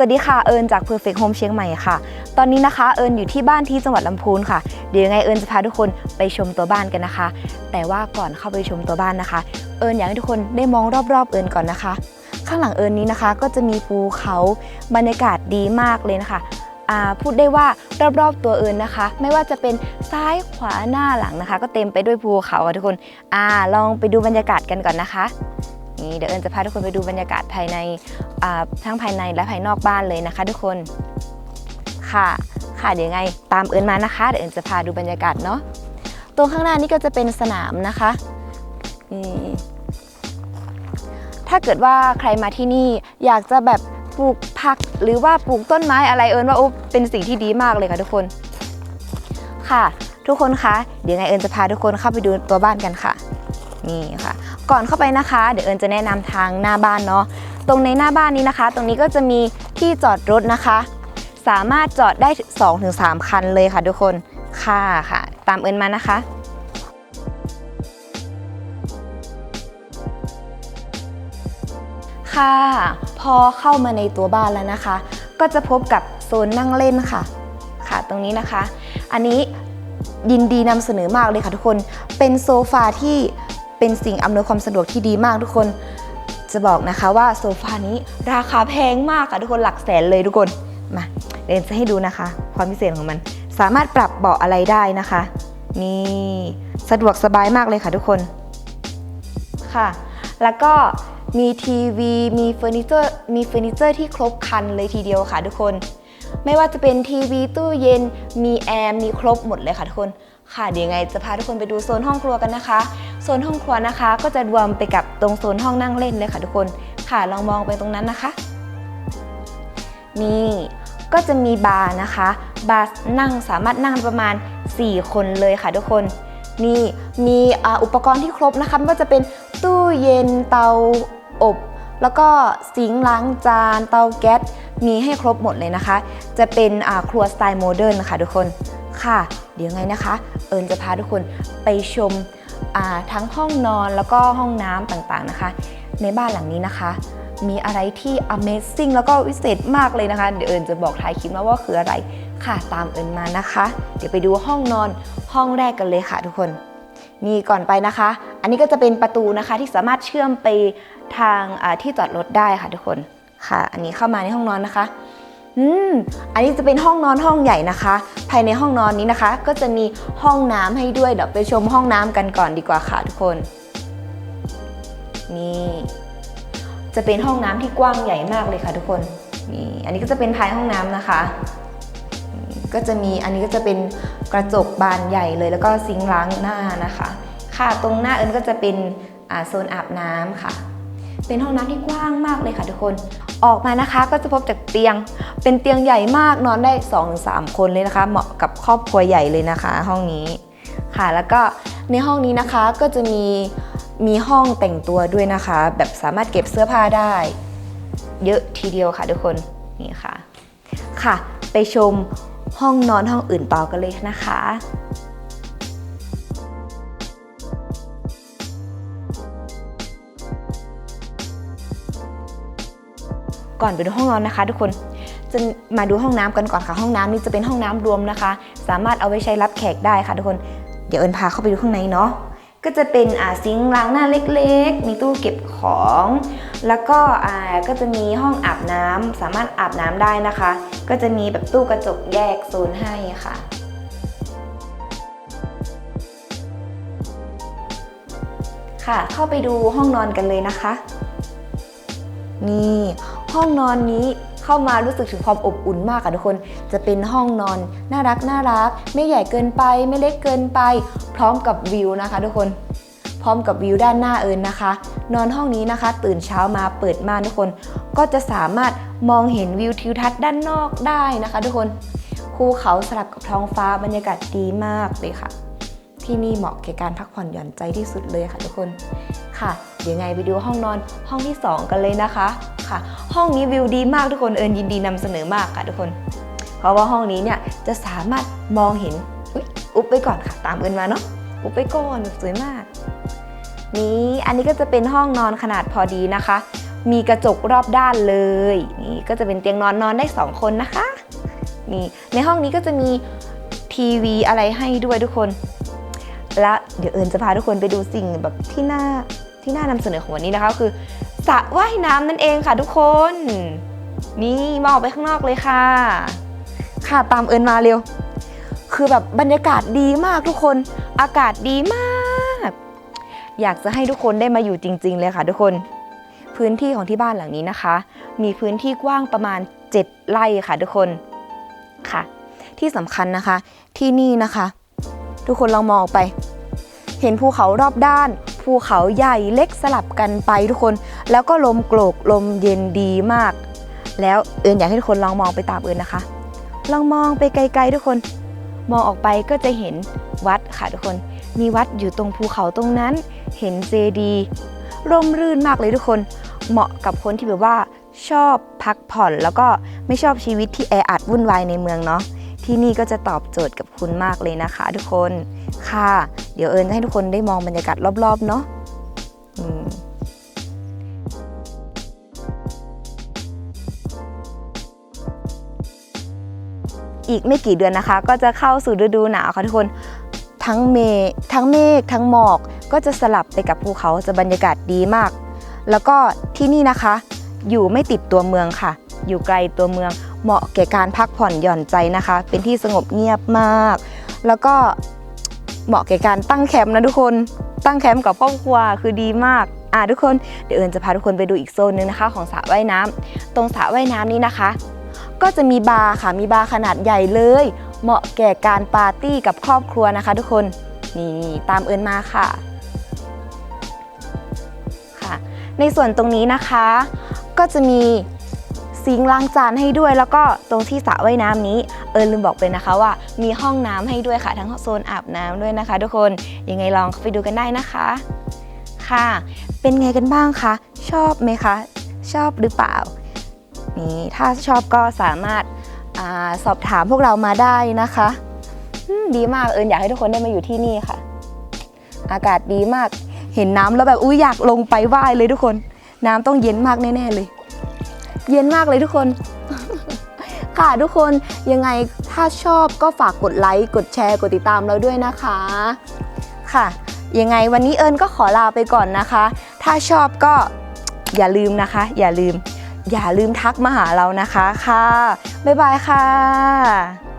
วัสดีค่ะเอิญจาก Perfect Home เชียงใหม่ค่ะ ตอนนี้นะคะเอิญอยู่ที่บ้านที่จังหวัดลำพูนค่ะ เดี๋ยวยังไงเอิญจะพาทุกคนไปชมตัวบ้านกันนะคะ แต่ว่าก่อนเข้าไปชมตัวบ้านนะคะ เอิญอยากให้ทุกคนได้มองรอบๆเอิญก่อนนะคะ ข้างหลังเอิญนี้นะคะ ก็จะมีภูเขาบรรยากาศดีมากเลยนะคะพูดได้ว่ารอบๆตัวเอิญนะคะ ไม่ว่าจะเป็นซ้ายขวาหน้าหลังนะคะ ก็เต็มไปด้วยภูเขาค่ะทุกคนอลองไปดูบรรยากาศกันก่อนนะคะ นี่เดี๋ยวเอิญจะพาทุกคนไปดูบรรยากาศภายในทั้งภายในและภายนอกบ้านเลยนะคะ ทุกคนค่ะค่ะเดี๋ยวไงตามเอิญมานะคะเดี๋ยวเอิญจะพาดูบรรยากาศเนาะตรงข้างหน้านี่ก็จะเป็นสนามนะคะนี่ถ้าเกิดว่าใครมาที่นี่อยากจะแบบปลูกผักหรือว่าปลูกต้นไม้อะไรเอิญว่าโอ้เป็นสิ่งที่ดีมากเลยค่ะทุกคน ค่ะ ทุกคนคะเดี๋ยวไงเอิญจะพาทุกคนเข้าไปดูตัวบ้านกันค่ะ นี่ค่ะ ก่อนเข้าไปนะคะ เดี๋ยวเอิญจะแนะนำทางหน้าบ้านเนาะตรงในหน้าบ้านนี้นะคะ ตรงนี้ก็จะมีที่จอดรถนะคะ สามารถจอดได้ 2-3 คันเลยค่ะทุกคนค่ะค่ะ ตามเอิญมานะคะค่ะพอเข้ามาในตัวบ้านแล้วนะคะ ก็จะพบกับโซนนั่งเล่นค่ะ ค่ะตรงนี้นะคะ อันนี้ยินดีนำเสนอมากเลยค่ะทุกคนเป็นโซฟาที่ เป็นสิ่งอำนวยความสะดวกที่ดีมากทุกคนจะบอกนะคะว่าโซฟานี้ราคาแพงมากค่ะทุกคนหลักแสนเลยทุกคนมาเดี๋ยวจะให้ดูนะคะ ความพิเศษของมัน สามารถปรับเบาะอะไรได้นะคะ นี่สะดวกสบายมากเลยค่ะทุกคนค่ะ แล้วก็มีทีวีมีเฟอร์นิเจอร์มีเฟอร์นิเจอร์ที่ครบคันเลยทีเดียวค่ะทุกคน ไม่ว่าจะเป็นทีวีตู้เย็นมีแอร์มีครบหมดเลยค่ะทุกคน ค่ะเดี๋ยวยังไงจะพาทุกคนไปดูโซนห้องครัวกันนะคะ โซนห้องครัวนะคะ ก็จะรวมไปกับตรงโซนห้องนั่งเล่นเลยค่ะทุกคนค่ะลองมองไปตรงนั้นนะคะ นี่ก็จะมีบาร์นะคะบาร์นั่งสามารถนั่งประมาณ 4 คนเลยค่ะทุกคนนี่มีอุปกรณ์ที่ครบนะคะไม่ว่าจะเป็นตู้เย็นเตาอบ แล้วก็ซิงล้างจาน เตาแก๊สมีให้ครบหมดเลยนะคะ จะเป็นครัวสไตล์โมเดิร์นนะคะทุกคน ค่ะ เดี๋ยวไงนะคะ เอิญจะพาทุกคนไปชมทั้งห้องนอนแล้วก็ห้องน้ำต่างๆนะคะ ในบ้านหลังนี้นะคะ มีอะไรที่ Amazing แล้วก็วิเศษมากเลยนะคะ เดี๋ยวเอิญจะบอกท้ายคลิปนะว่าคืออะไรค่ะตามเอิญมานะคะ เดี๋ยวไปดูห้องนอนห้องแรกกันเลยค่ะทุกคน นี่ก่อนไปนะคะ อันนี้ก็จะเป็นประตูนะคะที่สามารถเชื่อมไปทางที่จอดรถได้ค่ะทุกคนค่ะ อันนี้เข้ามาในห้องนอนนะคะ อืม อันนี้จะเป็นห้องนอนห้องใหญ่นะคะ ภายในห้องนอนนี้นะคะ ก็จะมีห้องน้ำให้ด้วยเดี๋ยวไปชมห้องน้ำกันก่อนดีกว่าค่ะทุกคน นี่ จะเป็นห้องน้ำที่กว้างใหญ่มากเลยค่ะทุกคน นี่ อันนี้ก็จะเป็นภายห้องน้ำนะคะ ก็จะมี อันนี้ก็จะเป็นกระจกบานใหญ่เลย แล้วก็ซิงค์ล้างหน้านะคะ ค่ะ ตรงหน้าเอิญก็จะเป็นโซนอาบน้ำค่ะ เป็นห้องน้ำที่กว้างมากเลยค่ะทุกคน ออกมานะคะก็จะพบจากเตียง เป็นเตียงใหญ่มากนอนได้2อถึงสคนเลยนะคะ เหมาะกับครอบครัวใหญ่เลยนะคะ ห้องนี้ค่ะ แล้วก็ในห้องนี้นะคะก็จะมีมีห้องแต่งตัวด้วยนะคะ แบบสามารถเก็บเสื้อผ้าได้ เยอะทีเดียวค่ะทุกคนนี่ค่ะ ค่ะ ไปชมห้องนอนห้องอื่นต่อกันเลยนะคะ ก่อนไปดูห้องนอนนะคะ ทุกคนจะมาดูห้องน้ำกันก่อนค่ะ ห้องน้ำนี่จะเป็นห้องน้ำรวมนะคะ สามารถเอาไว้ใช้รับแขกได้ค่ะ ทุกคนเดี๋ยวเอิญพาเข้าไปดูข้างในเนาะก็จะเป็นอ่าซิงค์ล้างหน้าเล็กๆ มีตู้เก็บของ แล้วก็อ่าก็จะมีห้องอาบน้ำสามารถอาบน้ำได้นะคะ ก็จะมีแบบตู้กระจกแยกโซนให้ค่ะค่ะเข้าไปดูห้องนอนกันเลยนะคะ นี่ ห้องนอนนี้เข้ามารู้สึกถึงความอบอุ่นมากค่ะทุกคน จะเป็นห้องนอนน่ารักน่ารัก ไม่ใหญ่เกินไปไม่เล็กเกินไป พร้อมกับวิวนะคะ ทุกคนพร้อมกับวิวด้านหน้าเอิญนะคะ นอนห้องนี้นะคะ ตื่นเช้ามาเปิดม่านทุกคน ก็จะสามารถมองเห็นวิวทิวทัศน์ด้านนอกได้นะคะ ทุกคนภูเขาสลับกับท้องฟ้าบรรยากาศดีมากเลยค่ะ ที่นี่เหมาะแก่การพักผ่อนหย่อนใจที่สุดเลยค่ะ ทุกคนค่ะเดี๋ยวไงไปดูห้องนอนห้องที่ 2 กันเลยนะคะ ค่ะ ห้องนี้วิวดีมากทุกคนเอิญยินดีนำเสนอมากค่ะทุกคน เพราะว่าห้องนี้เนี่ยจะสามารถมองเห็นอุ๊ยอุ๊บไปก่อนค่ะ ตามเอิญมาเนาะอุ๊บไปก่อนสวยมาก นี้อันนี้ก็จะเป็นห้องนอนขนาดพอดีนะคะ มีกระจกรอบด้านเลย นี่ก็จะเป็นเตียงนอนนอนได้สองคนนะคะนี่ในห้องนี้ก็จะมีทีวีอะไรให้ด้วยทุกคน และเดี๋ยวเอิญจะพาทุกคนไปดูสิ่งแบบที่น่าที่น่านำเสนอของวันนี้นะคะ คือ ระว่ายน้ำนั่นเองค่ะทุกคน นี่มองออกไปข้างนอกเลยค่ะ ค่ะตามเอิญมาเร็ว คือแบบบรรยากาศดีมากทุกคน อากาศดีมาก อยากจะให้ทุกคนได้มาอยู่จริง ๆ เลยค่ะทุกคน พื้นที่ของที่บ้านหลังนี้นะคะ มีพื้นที่กว้างประมาณ 7 ไร่ค่ะทุกคนค่ะ ที่สำคัญนะคะที่นี่นะคะ ทุกคนลองมองออกไป เห็นภูเขารอบด้าน ภูเขาใหญ่เล็กสลับกันไปทุกคน แล้วก็ลมโกรกลมเย็นดีมาก แล้วเอิญอยากให้ทุกคนลองมองไปตามเอิญนะคะ ลองมองไปไกลๆทุกคน มองออกไปก็จะเห็นวัดค่ะทุกคน มีวัดอยู่ตรงภูเขาตรงนั้น เห็นเจดีร่มรื่นมากเลยทุกคน เหมาะกับคนที่แบบว่าชอบพักผ่อนแล้วก็ไม่ชอบชีวิตที่แออัดวุ่นวายในเมืองเนาะที่นี่ก็จะตอบโจทย์กับคุณมากเลยนะคะ ทุกคนค่ะ ดี๋ยวเอิญจะให้ทุกคนได้มองบรรยากาศรอบๆเนาะอีกไม่กี่เดือนนะคะ ก็จะเข้าสู่ฤดูหนาวค่ะทุกคนทั้งเมฆทั้งเมฆทั้งหมอกก็จะสลับไปกับภูเขาจะบรรยากาศดีมาก แล้วก็ที่นี่นะคะ อยู่ไม่ติดตัวเมืองค่ะ อยู่ไกลตัวเมืองเหมาะแก่การพักผ่อนหย่อนใจนะคะ เป็นที่สงบเงียบมาก แล้วก็ เหมาะแก่การตั้งแคมป์นะทุกคน ตั้งแคมป์กับครอบครัวคือดีมากอะทุกคนเดี๋ยวเอิญจะพาทุกคนไปดูอีกโซนนึงนะคะ ของสระว่ายน้ำตรงสระว่ายน้ำนี้นะคะ ก็จะมีบาร์ค่ะมีบาร์ขนาดใหญ่เลย เหมาะแก่การปาร์ตี้กับครอบครัวนะคะ ทุกคนนี่ตามเอิญมาค่ะค่ะ ในส่วนตรงนี้นะคะ ก็จะมี ซิงค์ล้างจานให้ด้วย แล้วก็ตรงที่สระว่ายน้ำนี้ เอิญลืมบอกไปนะคะว่า มีห้องน้ำให้ด้วยค่ะ ทั้งโซนอาบน้ำด้วยนะคะ ทุกคนยังไงลองไปดูกันได้นะคะ ค่ะ เป็นไงกันบ้างคะชอบไหมคะ ชอบหรือเปล่านี่ถ้าชอบก็สามารถอาสอบถามพวกเรามาได้นะคะดีมากเอิญอยากให้ทุกคนได้มาอยู่ที่นี่ค่ะ อากาศดีมากเห็นน้ำแล้วแบบอุ้ยอยากลงไปว่ายเลยทุกคน น้ำต้องเย็นมากแน่ๆเลย เย็นมากเลยทุกคน ค่ะทุกคนยังไงถ้าชอบก็ฝากกดไลค์กดแชร์กดติดตามเราด้วยนะคะ ค่ะ ยังไงวันนี้เอิญก็ขอลาไปก่อนนะคะ ถ้าชอบก็อย่าลืมนะคะ อย่าลืม อย่าลืมทักมาหาเรานะคะค่ะบ๊ายบายค่ะ